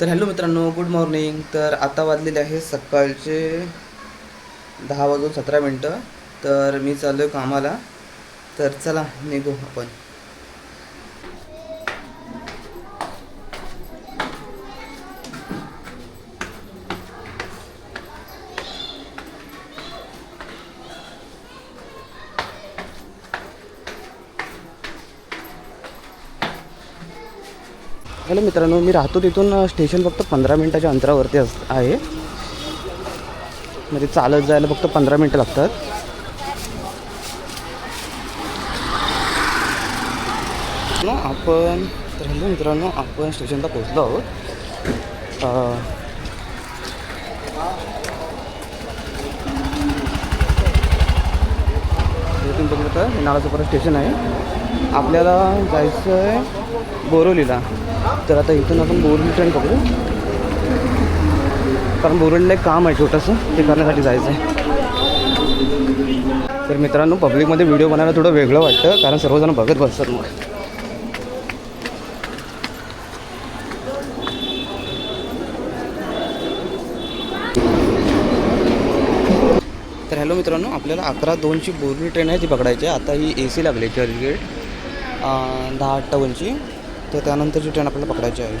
तर हॅलो मित्रांनो good morning. तर आता वाजलेले आहे सकाळचे दहा वाजून सतरा मिनटं. तर मी चाललो आहे कामाला. तर चला निघू आपण. हॅलो मित्रांनो मी राहतो तिथून स्टेशन फक्त पंधरा मिनटाच्या अंतरावरती अस आहे. म्हणजे चालत जायला फक्त पंधरा मिनटं लागतात. आपण तर हॅलो मित्रांनो आपण स्टेशनला पोहोचलो आहोत. अं, हे तुम्ही बघू हे स्टेशन आहे. आपल्याला जायचं आहे बोरोलीला. तर आता इथून आपण बोरली ट्रेन पकडू कारण बोरलीला एक काम आहे छोटंसं ते करण्यासाठी जायचं आहे तर मित्रांनो पब्लिकमध्ये व्हिडिओ बनायला थोडं वेगळं वाटतं कारण सर्वजण बघत बसतात मग. तर हॅलो मित्रांनो आपल्याला अकरा दोनची बोरली ट्रेन आहे ती पकडायची आहे. आता ही ए सी लागली चर्चगेट दहा अठ्ठावन्नची तर त्यानंतरची ट्रेन आपल्याला पकडायची आहे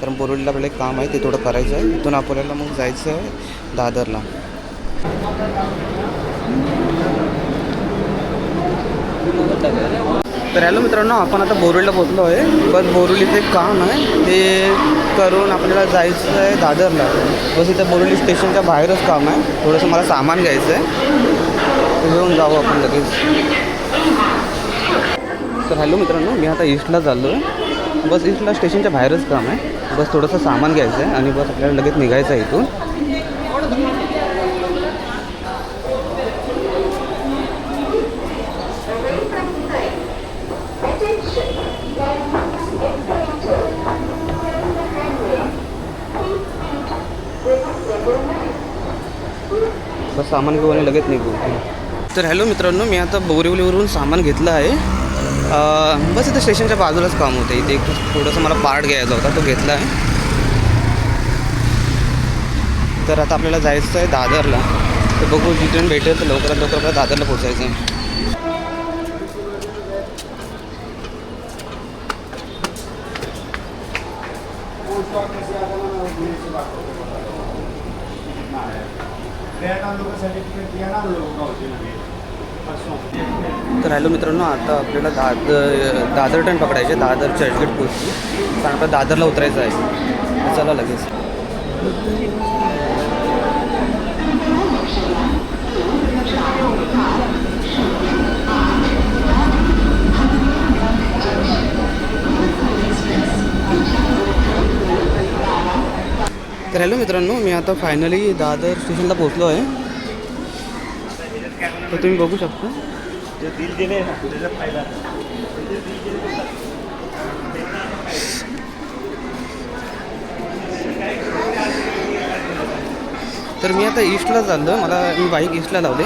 कारण बोरवलीला आपल्याला एक काम आहे ते थोडं करायचं आहे. इथून आपल्याला मग जायचं आहे दादरला. तर हॅलो मित्रांनो आपण आता बोरवलीला पोचलो आहे. बस बोरवलीचं एक काम आहे ते करून आपल्याला जायचं आहे दादरला. बस इथं बोरवली स्टेशनच्या बाहेरच काम आहे. थोडंसं मला सामान घ्यायचं आहे. ते घेऊन जाऊ आपण लगेच. तर हॅलो मित्रांनो मी आता ईस्टला चाललो आहे बस इथला स्टेशनच्या बाहेरच काम आहे. बस थोडंसं सामान घ्यायचं आहे आणि बस आपल्याला लगेच निघायचं आहे इथून. बस सामान घेऊ आणि लगेच निघू. तर हॅलो मित्रांनो मी आता बोरिवलीवरून सामान घेतलं आहे. बस इथं स्टेशनच्या बाजूलाच काम होतं. इथे एक थोडंसं मला पार्ट घ्यायचा होता तो घेतला आहे. तर आता आपल्याला जायचं आहे दादरला. तर बघू जी ट्रेन भेटेल तर लवकरात लवकर आपल्याला दादरला पोचायचं आहे. तर हॅलो मित्रांनो आता आपल्याला दादर दादर ट्रेन पकडायचे दादर चर्चगेट पोहोचली कारण आपल्याला दादरला उतरायचं आहे. चला लगेच. तर हॅलो मित्रांनो मी आता फायनली दादर स्टेशनला पोहोचलो आहे. तर तुम्ही बघू शकता. तर मी आता ईस्टला चाललो मला मी बाईक ईस्टला लावले.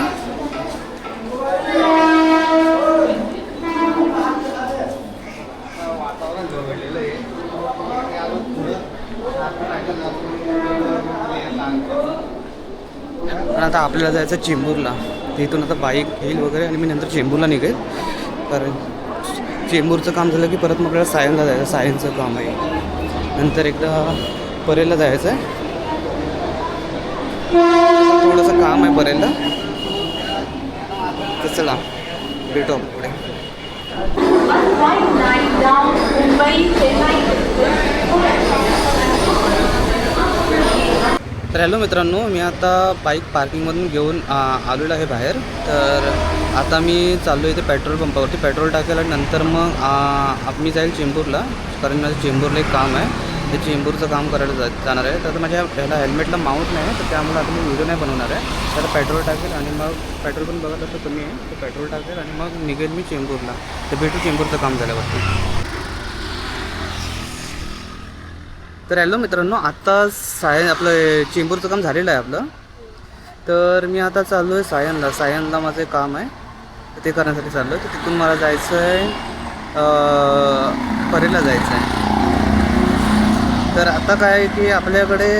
आणि आता आपल्याला जायचं चेंबूरला. तिथून आता बाईक येईल वगैरे आणि मी नंतर चेंबूरला निघेल. कारण चेंबूरचं काम झालं की परत मग आपल्याला सायनला जायचं सायनचं काम आहे. नंतर एकदा परेलला जायचं आहे थोडंसं काम आहे परेलला तर चला भेटू आपण पुढे. Flight तर हॅलो मित्रांनो मी आता बाईक पार्किंगमधून घेऊन आलेलो आहे बाहेर. तर आता मी चाललो इथे पेट्रोल पंपावरती पेट्रोल टाकेल आणि नंतर मग मी जाईल चेंबूरला. कारण माझं चेंबूरला एक काम आहे. ते चेंबूरचं काम करायला जा जाणार आहे. तर आता माझ्या ह्याला हेल्मेटला माउंट नाही आहे. तर त्यामुळे आता मी व्हिडिओ नाही बनवणार आहे. तर पेट्रोल टाकेल आणि मग पेट्रोल पण बघत असं कमी आहे तर पेट्रोल टाकेल आणि मग निघेल मी चेंबूरला. तर भेटू चेंबूरचं काम झाल्यावरती. तर हॅलो मित्रांनो आत्ता सायन आपलं चेंबूरचं काम झालेलं आहे आपलं. तर मी आता चाललो आहे सायनला. सायनला माझं काम आहे. तर ते करण्यासाठी चाललो आहे तर तिथून मला जायचं आहे परेला जायचं आहे. तर आता काय आहे की आपल्याकडे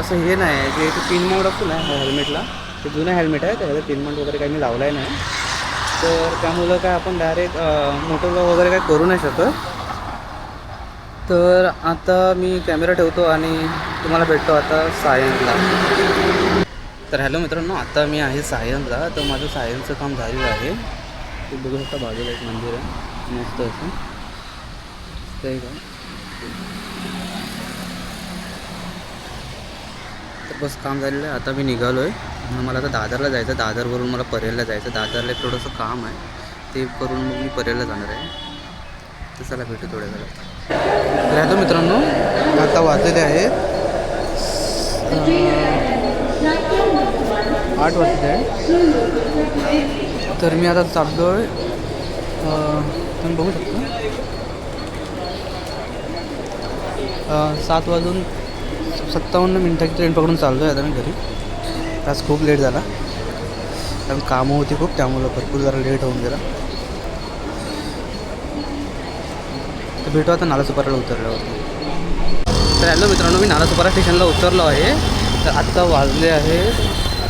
असं हे नाही आहे की पिन माउंट असतो ना हेल्मेटला. ते जुनं हेल्मेट आहे त्याला पिन माउंट वगैरे काही मी लावला आहे नाही. तर त्यामुळं काय आपण डायरेक्ट मोटर वगैरे काय करू नाही शकत. तर आता मी कॅमेरा ठेवतो आणि तुम्हाला भेटतो आता सायन्सला तर हॅलो मित्रांनो आता मी आहे सायन्सला तर माझं सायन्सचं काम झालेलं आहे. ते बघू शकता बाजूला एक मंदिर आहे. मस्त असं. ते का तर बस काम झालेलं आहे. आता मी निघालो आहे मला आता दादरला जायचं दादरवरून मला परेलला जायचं दादरला एक थोडंसं काम आहे. ते करून मग मी परेलला जाणार आहे. तर चला भेटू थोड्या वेळात. तर आता मित्रांनो आता वाजलेले आहेत. आठ वाजले आहे तर मी आता चाललो आहे तुम्ही बघू शकता. सात वाजून सत्तावन्न मिनटाची ट्रेन पकडून चाललो आहे आता मी घरी. आज खूप लेट झाला. कारण कामं होती खूप त्यामुळं भरपूर जरा लेट होऊन गेला. तर भेटू आता नालासोपाराला उतरल्यावरती तर हॅलो मित्रांनो मी नालासोपारा स्टेशनला उतरलो आहे. तर आत्ता वाजले आहे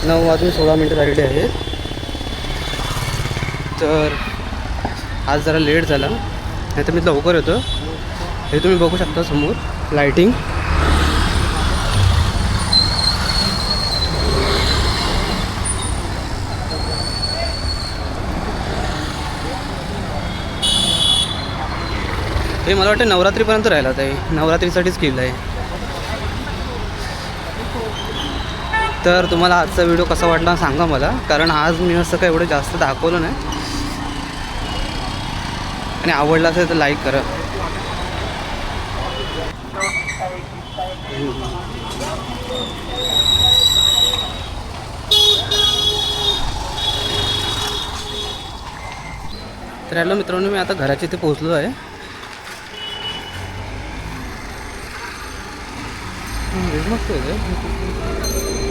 नऊ वाजून सोळा मिनटं झालेले आहेत तर आज जरा लेट झाला. नाही तर मी लवकर येतो. हे तुम्ही बघू शकता समोर लाईटिंग हे मला वाटतं नवरात्रीपर्यंत राहिला ते नवरात्रीसाठीच केलं आहे. तर तुम्हाला आजचा व्हिडिओ कसा वाटला सांगा मला कारण आज मी असं काय एवढं जास्त दाखवलं नाही. आणि आवडला असेल तर लाईक करा. तर हॅलो मित्रांनो मी आता घराच्या इथे पोहोचलो आहे. हम्म, मस्त आहे ते.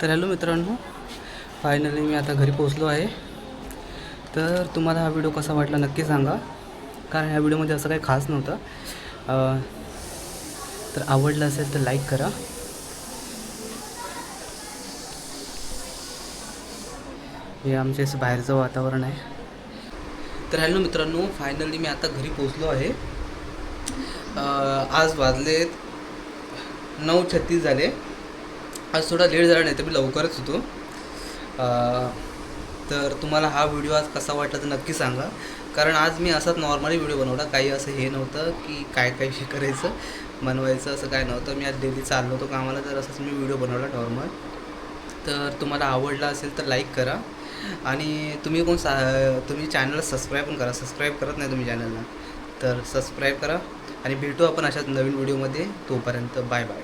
तर हॅलो मित्रांनो फायनली मी आता घरी पोचलो आहे. तर तुम्हाला हा व्हिडिओ कसा वाटला नक्की सांगा. कारण ह्या व्हिडिओमध्ये असं काही खास नव्हतं. तर आवडलं असेल तर लाईक करा. हे आमचे असं बाहेरचं वातावरण आहे. तर हॅलो मित्रांनो फायनली मी आता घरी पोचलो आहे. आज वाजलेत नऊ छत्तीस झाले. आज थोडा लेट झाला नाही तर मी लवकरच होतो. तर तुम्हाला हा व्हिडिओ आज कसा वाटला तर नक्की सांगा. कारण आज मी असाच नॉर्मली व्हिडिओ बनवला काही असं हे नव्हतं की काय काय हे करायचं बनवायचं असं काय नव्हतं. मी आज डेली चाललो होतो कामाला तर असंच मी व्हिडिओ बनवला नॉर्मल तर तुम्हाला आवडला असेल तर लाईक करा. आणि तुम्ही कोण सा तुम्ही चॅनलला सबस्क्राईब पण करा. सबस्क्राईब करत नाही तुम्ही चॅनलला तर सबस्क्राईब करा. आणि भेटू आपण अशाच नवीन व्हिडिओमध्ये. तोपर्यंत बाय बाय